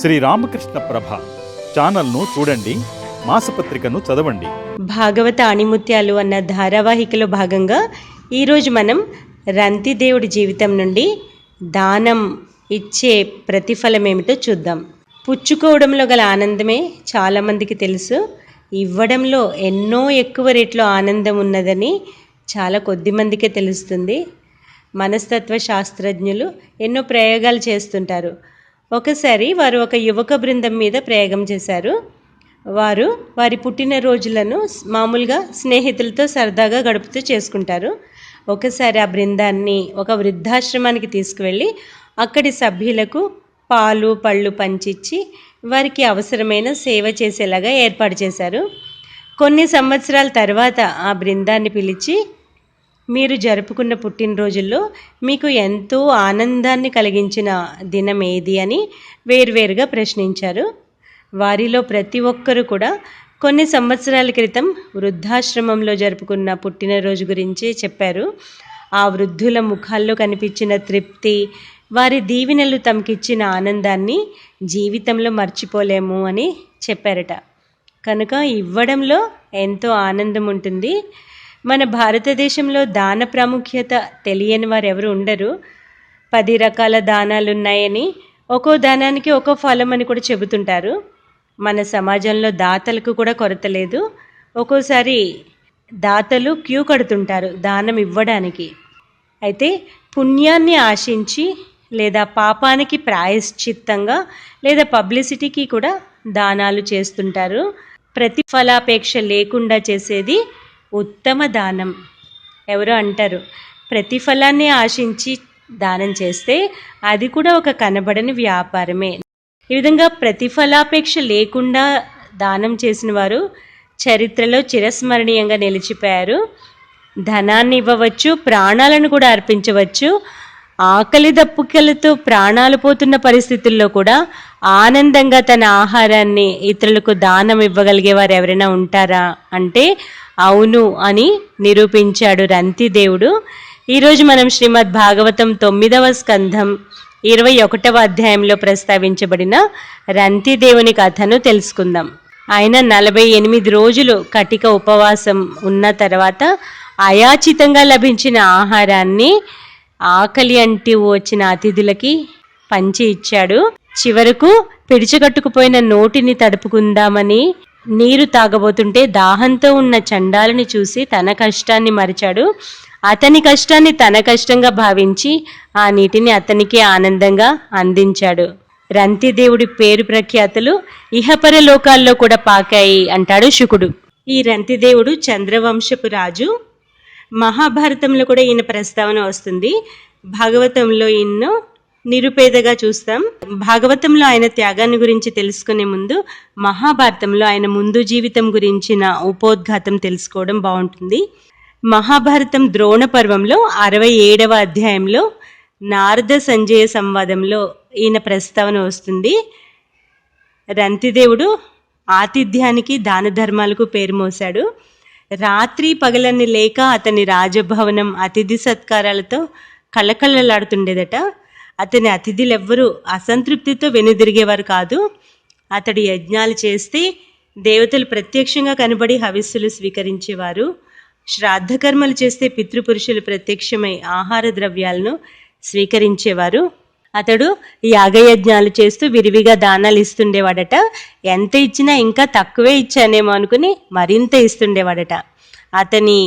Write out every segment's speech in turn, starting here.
శ్రీ రామకృష్ణ ప్రభ ఛానల్ను చూడండి మాసపత్రికను చదవండి. భాగవత ఆణిముత్యాలు అన్న ధారావాహికలో భాగంగా ఈరోజు మనం రంతిదేవుడి జీవితం నుండి దానం ఇచ్చే ప్రతిఫలం ఏమిటో చూద్దాం. పుచ్చుకోవడంలో గల ఆనందమే చాలామందికి తెలుసు. ఇవ్వడంలో ఎన్నో ఎక్కువ రేట్లో ఆనందం ఉన్నదని చాలా కొద్ది మందికే తెలుస్తుంది. మనస్తత్వ శాస్త్రజ్ఞులు ఎన్నో ప్రయోగాలు చేస్తుంటారు. ఒకసారి వారు ఒక యువక బృందం మీద ప్రయోగం చేశారు. వారు వారి పుట్టినరోజులను మామూలుగా స్నేహితులతో సరదాగా గడుపుతూ చేసుకుంటారు. ఒకసారి ఆ బృందాన్ని ఒక వృద్ధాశ్రమానికి తీసుకువెళ్ళి అక్కడి సభ్యులకు పాలు పళ్ళు పంచిచ్చి వారికి అవసరమైన సేవ చేసేలాగా ఏర్పాటు చేశారు. కొన్ని సంవత్సరాల తర్వాత ఆ బృందాన్ని పిలిచి మీరు జరుపుకున్న పుట్టినరోజుల్లో మీకు ఎంతో ఆనందాన్ని కలిగించిన దినం ఏది అని వేర్వేరుగా ప్రశ్నించారు. వారిలో ప్రతి ఒక్కరూ కూడా కొన్ని సంవత్సరాల క్రితం వృద్ధాశ్రమంలో జరుపుకున్న పుట్టినరోజు గురించి చెప్పారు. ఆ వృద్ధుల ముఖాల్లో కనిపించిన తృప్తి వారి దీవెనలు తమకిచ్చిన ఆనందాన్ని జీవితంలో మర్చిపోలేము అని చెప్పారట. కనుక ఇవ్వడంలో ఎంతో ఆనందం ఉంటుంది మన భారతదేశంలో దాన ప్రాముఖ్యత తెలియని వారు ఎవరు ఉండరు. పది రకాల దానాలు ఉన్నాయని ఒక్కో దానానికి ఒక్కో ఫలం అని కూడా చెబుతుంటారు. మన సమాజంలో దాతలకు కూడా కొరత లేదు. ఒక్కోసారి దాతలు క్యూ కడుతుంటారు దానం ఇవ్వడానికి. అయితే పుణ్యాన్ని ఆశించి లేదా పాపానికి ప్రాయశ్చిత్తంగా లేదా పబ్లిసిటీకి కూడా దానాలు చేస్తుంటారు. ప్రతిఫలాపేక్ష లేకుండా చేసేది ఉత్తమ దానం. ఎవరో అంటారు ప్రతిఫలాన్ని ఆశించి దానం చేస్తే అది కూడా ఒక కనబడని వ్యాపారమే. ఈ విధంగా ప్రతిఫలాపేక్ష లేకుండా దానం చేసిన వారు చరిత్రలో చిరస్మరణీయంగా నిలిచిపోయారు. ధనాన్ని ఇవ్వవచ్చు ప్రాణాలను కూడా అర్పించవచ్చు. ఆకలి దప్పుకలతో ప్రాణాలు పోతున్న పరిస్థితుల్లో కూడా ఆనందంగా తన ఆహారాన్ని ఇతరులకు దానం ఇవ్వగలిగే వారు ఎవరైనా ఉంటారా? అంటే అవును అని నిరూపించాడు రంతిదేవుడు ఈరోజు మనం శ్రీమద్ భాగవతం తొమ్మిదవ స్కంధం ఇరవై ఒకటవ అధ్యాయంలో ప్రస్తావించబడిన రంతిదేవుని కథను తెలుసుకుందాం. ఆయన నలభై ఎనిమిది రోజులు కటిక ఉపవాసం ఉన్న తర్వాత అయాచితంగా లభించిన ఆహారాన్ని ఆకలి అంటి వచ్చిన అతిథులకి పంచి ఇచ్చాడు. చివరకు పిడిచగట్టుకుపోయిన నోటిని తడుపుకుందామని నీరు తాగబోతుంటే దాహంతో ఉన్న చండాలని చూసి తన కష్టాన్ని మరిచాడు. అతని కష్టాన్ని తన కష్టంగా భావించి ఆ నీటిని అతనికి ఆనందంగా అందించాడు. రంతిదేవుడి పేరు ప్రఖ్యాతులు ఇహపర లోకాల్లో కూడా పాకాయి అంటాడు శుకుడు. ఈ రంతిదేవుడు చంద్రవంశపు రాజు. మహాభారతంలో కూడా ఈయన ప్రస్తావన వస్తుంది. భాగవతంలో ఈయన్ను నిరుపేదగా చూస్తాం. భాగవతంలో ఆయన త్యాగాన్ని గురించి తెలుసుకునే ముందు మహాభారతంలో ఆయన ముందు జీవితం గురించిన ఉపోద్ఘాతం తెలుసుకోవడం బాగుంటుంది. మహాభారతం ద్రోణ పర్వంలో అరవై ఏడవ అధ్యాయంలో నారద సంజయ సంవాదంలో ఈయన ప్రస్తావన వస్తుంది. రంతిదేవుడు ఆతిథ్యానికి దాన ధర్మాలకు పేరు మోశాడు. రాత్రి పగలని లేక అతని రాజభవనం అతిథి సత్కారాలతో కళకళలాడుతుండేదట. అతని అతిథులెవ్వరూ అసంతృప్తితో వెనుదిరిగేవారు కాదు. అతడు యజ్ఞాలు చేస్తే దేవతలు ప్రత్యక్షంగా కనబడి హవిస్సులు స్వీకరించేవారు. శ్రాద్ధకర్మలు చేస్తే పితృపురుషులు ప్రత్యక్షమై ఆహార ద్రవ్యాలను స్వీకరించేవారు. అతడు యాగయజ్ఞాలు చేస్తూ విరివిగా దానాలు ఇస్తుండేవాడట. ఎంత ఇచ్చినా ఇంకా తక్కువే ఇచ్చానేమో అనుకుని మరింత ఇస్తుండేవాడట. అతని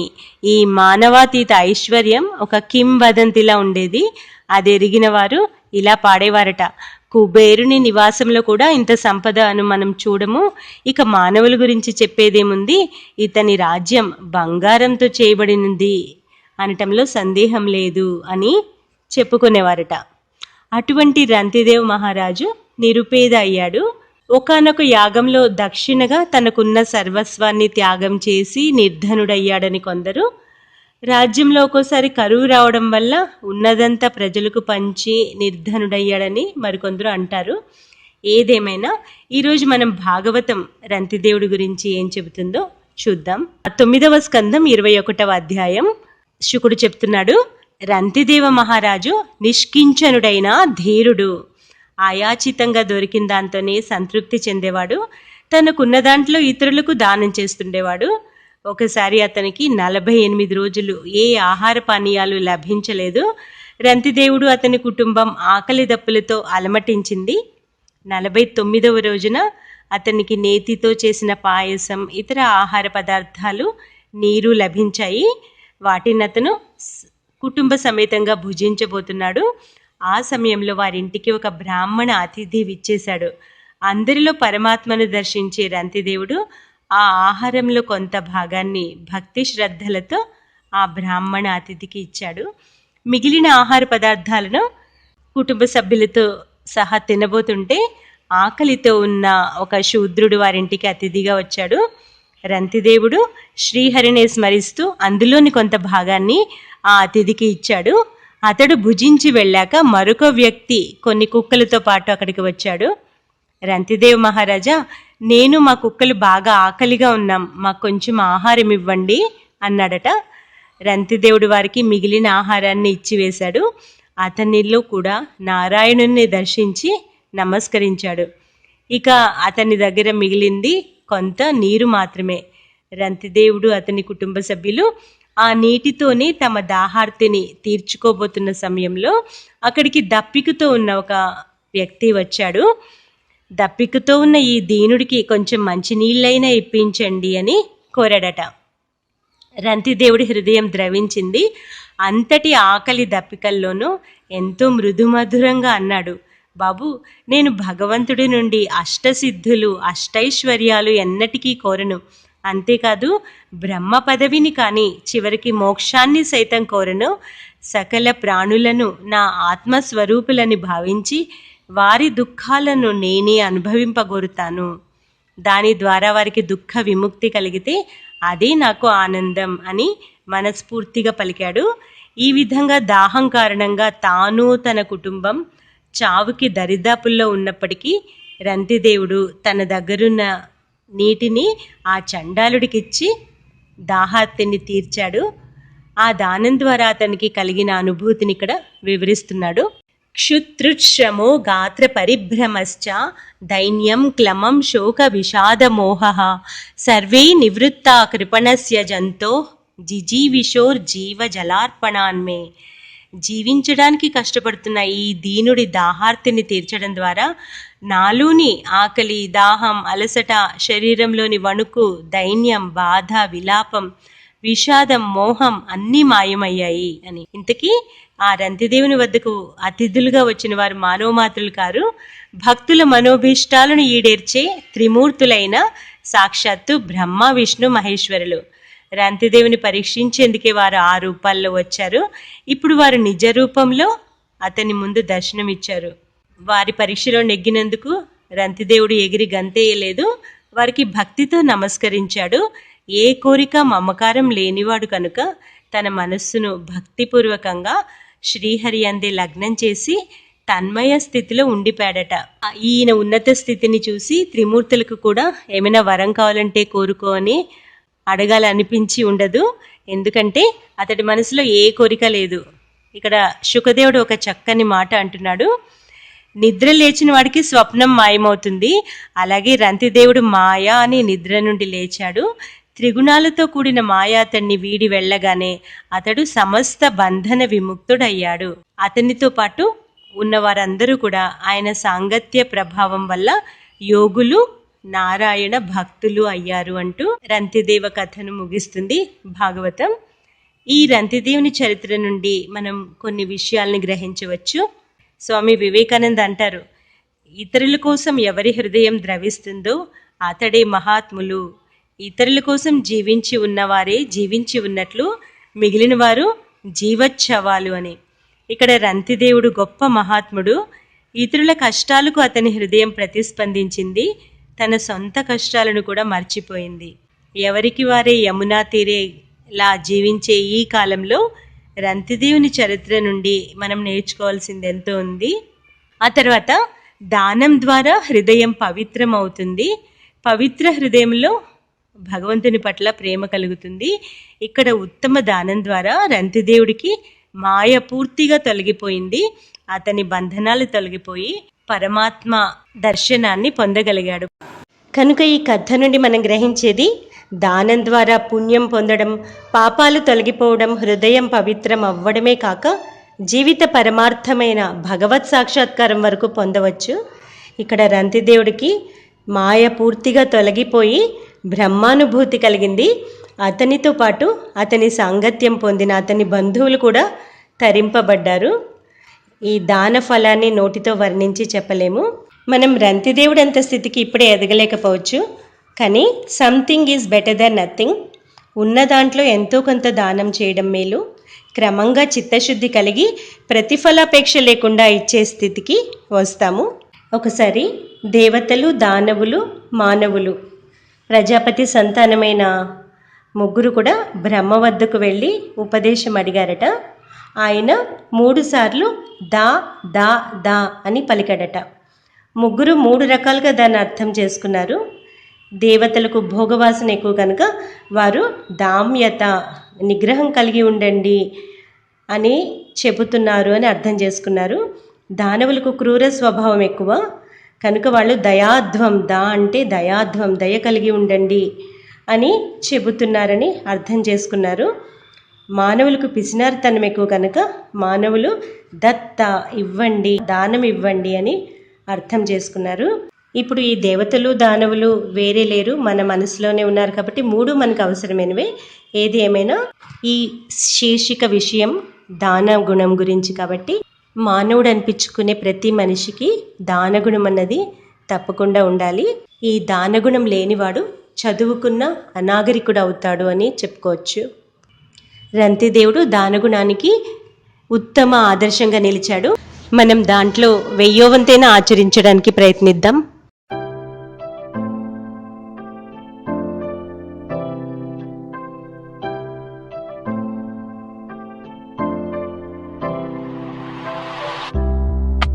ఈ మానవాతీత ఐశ్వర్యం ఒక కింవదంతిలా ఉండేది. అది ఎరిగిన వారు ఇలా పాడేవారట. కుబేరుని నివాసంలో కూడా ఇంత సంపద అను మనం చూడము. ఇక మానవుల గురించి చెప్పేదేముంది? ఇతని రాజ్యం బంగారంతో చేయబడినది అనటంలో సందేహం లేదు అని చెప్పుకునేవారట. అటువంటి రంతిదేవ్ మహారాజు నిరుపేద అయ్యాడు. ఒకానొక యాగంలో దక్షిణగా తనకున్న సర్వస్వాన్ని త్యాగం చేసి నిర్ధనుడయ్యాడని కొందరు రాజ్యంలో ఒక్కోసారి కరువు రావడం వల్ల ఉన్నదంతా ప్రజలకు పంచి నిర్ధనుడయ్యాడని మరికొందరు అంటారు. ఏదేమైనా ఈరోజు మనం భాగవతం రంతిదేవుడి గురించి ఏం చెబుతుందో చూద్దాం. తొమ్మిదవ స్కందం ఇరవై ఒకటవ అధ్యాయం. శుకుడు చెప్తున్నాడు రంతిదేవ మహారాజు నిష్కించనుడైన ధీరుడు. ఆయాచితంగా దొరికిన దాంతోనే సంతృప్తి చెందేవాడు. తనకున్న దాంట్లో ఇతరులకు దానం చేస్తుండేవాడు. ఒకసారి అతనికి నలభై ఎనిమిది రోజులు ఏ ఆహార పానీయాలు లభించలేదు. రంతిదేవుడు అతని కుటుంబం ఆకలి దప్పులతో అలమటించింది. నలభై తొమ్మిదవ రోజున అతనికి నేతితో చేసిన పాయసం ఇతర ఆహార పదార్థాలు నీరు లభించాయి. వాటిని అతను కుటుంబ సమేతంగా భుజించబోతున్నాడు. ఆ సమయంలో వారింటికి ఒక బ్రాహ్మణ అతిథి విచ్చేశాడు. అందరిలో పరమాత్మను దర్శించే రంతిదేవుడు ఆ ఆహారంలో కొంత భాగాన్ని భక్తి శ్రద్ధలతో ఆ బ్రాహ్మణ అతిథికి ఇచ్చాడు. మిగిలిన ఆహార పదార్థాలను కుటుంబ సభ్యులతో సహా తినబోతుంటే ఆకలితో ఉన్న ఒక శూద్రుడు వారింటికి అతిథిగా వచ్చాడు. రంతిదేవుడు శ్రీహరిని స్మరిస్తూ అందులోని కొంత భాగాన్ని ఆ అతిథికి ఇచ్చాడు. అతడు భుజించి వెళ్ళాక మరొక వ్యక్తి కొన్ని కుక్కలతో పాటు అక్కడికి వచ్చాడు. రంతిదేవ్ మహారాజా నేను మా కుక్కలు బాగా ఆకలిగా ఉన్నాం మాకు కొంచెం ఆహారం ఇవ్వండి అన్నాడట. రంతిదేవుడు వారికి మిగిలిన ఆహారాన్ని ఇచ్చివేశాడు అతనిలో కూడా నారాయణుణ్ణి దర్శించి నమస్కరించాడు. ఇక అతని దగ్గర మిగిలింది కొంత నీరు మాత్రమే. రంతిదేవుడు అతని కుటుంబ సభ్యులు ఆ నీటితోనే తమ దాహార్తిని తీర్చుకోబోతున్న సమయంలో అక్కడికి దప్పికతో ఉన్న ఒక వ్యక్తి వచ్చాడు. దప్పికతో ఉన్న ఈ దీనుడికి కొంచెం మంచినీళ్ళైనా ఇప్పించండి అని కోరాడట. రంతిదేవుడి హృదయం ద్రవించింది. అంతటి ఆకలి దప్పికల్లోనూ ఎంతో మృదుమధురంగా అన్నాడు. బాబు నేను భగవంతుడి నుండి అష్టసిద్ధులు అష్టైశ్వర్యాలు ఎన్నటికీ కోరను. అంతేకాదు బ్రహ్మ పదవిని కానీ చివరికి మోక్షాన్ని సైతం కోరను. సకల ప్రాణులను నా ఆత్మస్వరూపులని భావించి వారి దుఃఖాలను నేనే అనుభవింపగోరుతాను. దాని ద్వారా వారికి దుఃఖ విముక్తి కలిగితే అదే నాకు ఆనందం అని మనస్ఫూర్తిగా పలికాడు. ఈ విధంగా దాహం కారణంగా తాను తన కుటుంబం చావుకి దరిదాపుల్లో ఉన్నప్పటికీ రంతిదేవుడు తన దగ్గరున్న నీటిని ఆ చండాలుడికిచ్చి దాహార్తిని తీర్చాడు. ఆ దానం ద్వారా అతనికి కలిగిన అనుభూతిని ఇక్కడ వివరిస్తున్నాడు. క్షుతృశ్రమో గాత్ర పరిభ్రమశ్చ దైన్యం క్లమం శోక విషాదమోహ సర్వే నివృత్తా కృపణస్య జంతో జిజీవిషోర్ జీవ జలార్పణాన్మే జీవించడానికి కష్టపడుతున్న ఈ దీనుడి దాహార్తిని తీర్చడం ద్వారా నాలోని ఆకలి దాహం అలసట శరీరంలోని వణుకు దైన్యం బాధ విలాపం విషాదం మోహం అన్నీ మాయమయ్యాయి అని. ఇంతకీ ఆ రంతిదేవుని వద్దకు అతిథులుగా వచ్చిన వారు మానవమాతృలు కారు. భక్తుల మనోభీష్టాలను ఈడేర్చే త్రిమూర్తులైన సాక్షాత్తు బ్రహ్మ విష్ణు మహేశ్వరులు. రంతిదేవుని పరీక్షించేందుకే వారు ఆ రూపాల్లో వచ్చారు. ఇప్పుడు వారు నిజ రూపంలో అతని ముందు దర్శనమిచ్చారు. వారి పరీక్షలో నెగ్గినందుకు రంతిదేవుడు ఎగిరి గంతేయలేదు. వారికి భక్తితో నమస్కరించాడు. ఏ కోరిక మమకారం లేనివాడు కనుక తన మనస్సును భక్తిపూర్వకంగా శ్రీహరి అందే లగ్నం చేసి తన్మయ స్థితిలో ఉండిపాడట ఈయన ఉన్నత స్థితిని చూసి త్రిమూర్తులకు కూడా ఏమైనా వరం కావాలంటే కోరుకో అని అడగాలనిపించి ఉండదు. ఎందుకంటే అతడి మనసులో ఏ కోరిక లేదు. ఇక్కడ శుకదేవుడు ఒక చక్కని మాట అంటున్నాడు. నిద్ర లేచిన వాడికి స్వప్నం మాయమవుతుంది. అలాగే రంతిదేవుడు మాయ అని నిద్ర నుండి లేచాడు. త్రిగుణాలతో కూడిన మాయ అతన్ని వీడి వెళ్ళగానే అతడు సమస్త బంధన విముక్తుడయ్యాడు. అతనితో పాటు ఉన్న వారందరూ కూడా ఆయన సాంగత్య ప్రభావం వల్ల యోగులు నారాయణ భక్తులు అయ్యారు అంటూ రంతిదేవ కథను ముగిస్తుంది భాగవతం. ఈ రంతిదేవుని చరిత్ర నుండి మనం కొన్ని విషయాల్ని గ్రహించవచ్చు. స్వామి వివేకానంద్ అంటారు ఇతరుల కోసం ఎవరి హృదయం ద్రవిస్తుందో అతడే మహాత్ములు ఇతరుల కోసం జీవించి ఉన్నవారే జీవించి ఉన్నట్లు మిగిలిన వారు జీవచ్ఛవాలు అని. ఇక్కడ రంతిదేవుడు గొప్ప మహాత్ముడు. ఇతరుల కష్టాలకు అతని హృదయం ప్రతిస్పందించింది. తన సొంత కష్టాలను కూడా మర్చిపోయింది. ఎవరికి వారే యమునా తీరేలా జీవించే ఈ కాలంలో రంతిదేవుని చరిత్ర నుండి మనం నేర్చుకోవాల్సింది ఎంతో ఉంది. ఆ తర్వాత దానం ద్వారా హృదయం పవిత్రం అవుతుంది పవిత్ర హృదయంలో భగవంతుని పట్ల ప్రేమ కలుగుతుంది. ఇక్కడ ఉత్తమ దానం ద్వారా రంతిదేవుడికి మాయ పూర్తిగా తొలగిపోయింది. అతని బంధనాలు తొలగిపోయి పరమాత్మ దర్శనాన్ని పొందగలిగాడు. కనుక ఈ కథ నుండి మనం గ్రహించేది దానం ద్వారా పుణ్యం పొందడం పాపాలు తొలగిపోవడం హృదయం పవిత్రం అవ్వడమే కాక జీవిత పరమార్థమైన భగవత్ సాక్షాత్కారం వరకు పొందవచ్చు. ఇక్కడ రంతిదేవుడికి మాయ పూర్తిగా తొలగిపోయి బ్రహ్మానుభూతి కలిగింది. అతనితో పాటు అతని సాంగత్యం పొందిన అతని బంధువులు కూడా తరింపబడ్డారు. ఈ దాన ఫలాన్ని నోటితో వర్ణించి చెప్పలేము. మనం రంతిదేవుడంత స్థితికి ఇప్పుడే ఎదగలేకపోవచ్చు. కానీ something is better than nothing. ఉన్న దాంట్లో ఎంతో కొంత దానం చేయడం మేలు. క్రమంగా చిత్తశుద్ధి కలిగి ప్రతిఫలాపేక్ష లేకుండా ఇచ్చే స్థితికి వస్తాము. ఒకసారి దేవతలు దానవులు మానవులు ప్రజాపతి సంతానమైన ముగ్గురు కూడా బ్రహ్మ వద్దకు వెళ్ళి ఉపదేశం అడిగారట. ఆయన మూడుసార్లు దా దా దా అని పలికాడట. ముగ్గురు మూడు రకాలుగా దాన్ని అర్థం చేసుకున్నారు. దేవతలకు భోగవాసన ఎక్కువ కనుక వారు దామ్యత నిగ్రహం కలిగి ఉండండి అని చెబుతున్నారు అని అర్థం చేసుకున్నారు. దానవులకు క్రూర స్వభావం ఎక్కువ కనుక వాళ్ళు దయాధ్వం దా అంటే దయాధ్వం దయ కలిగి ఉండండి అని చెబుతున్నారని అర్థం చేసుకున్నారు. మానవులకు పిసినారితనం ఎక్కువ కనుక మానవులు దత్త ఇవ్వండి దానం ఇవ్వండి అని అర్థం చేసుకున్నారు. ఇప్పుడు ఈ దేవతలు దానవులు వేరే లేరు మన మనసులోనే ఉన్నారు కాబట్టి మూడు మనకు అవసరమైనవే. ఏది ఏమైనా? ఈ శీర్షిక విషయం దాన గుణం గురించి కాబట్టి మానవుడు అనిపించుకునే ప్రతి మనిషికి దానగుణం అన్నది తప్పకుండా ఉండాలి. ఈ దానగుణం లేనివాడు చదువుకున్న అనాగరికుడు అవుతాడు అని చెప్పుకోవచ్చు. రంతిదేవుడు దానగుణానికి ఉత్తమ ఆదర్శంగా నిలిచాడు. మనం దాంట్లో వెయ్యోవంతైనా ఆచరించడానికి ప్రయత్నిద్దాం.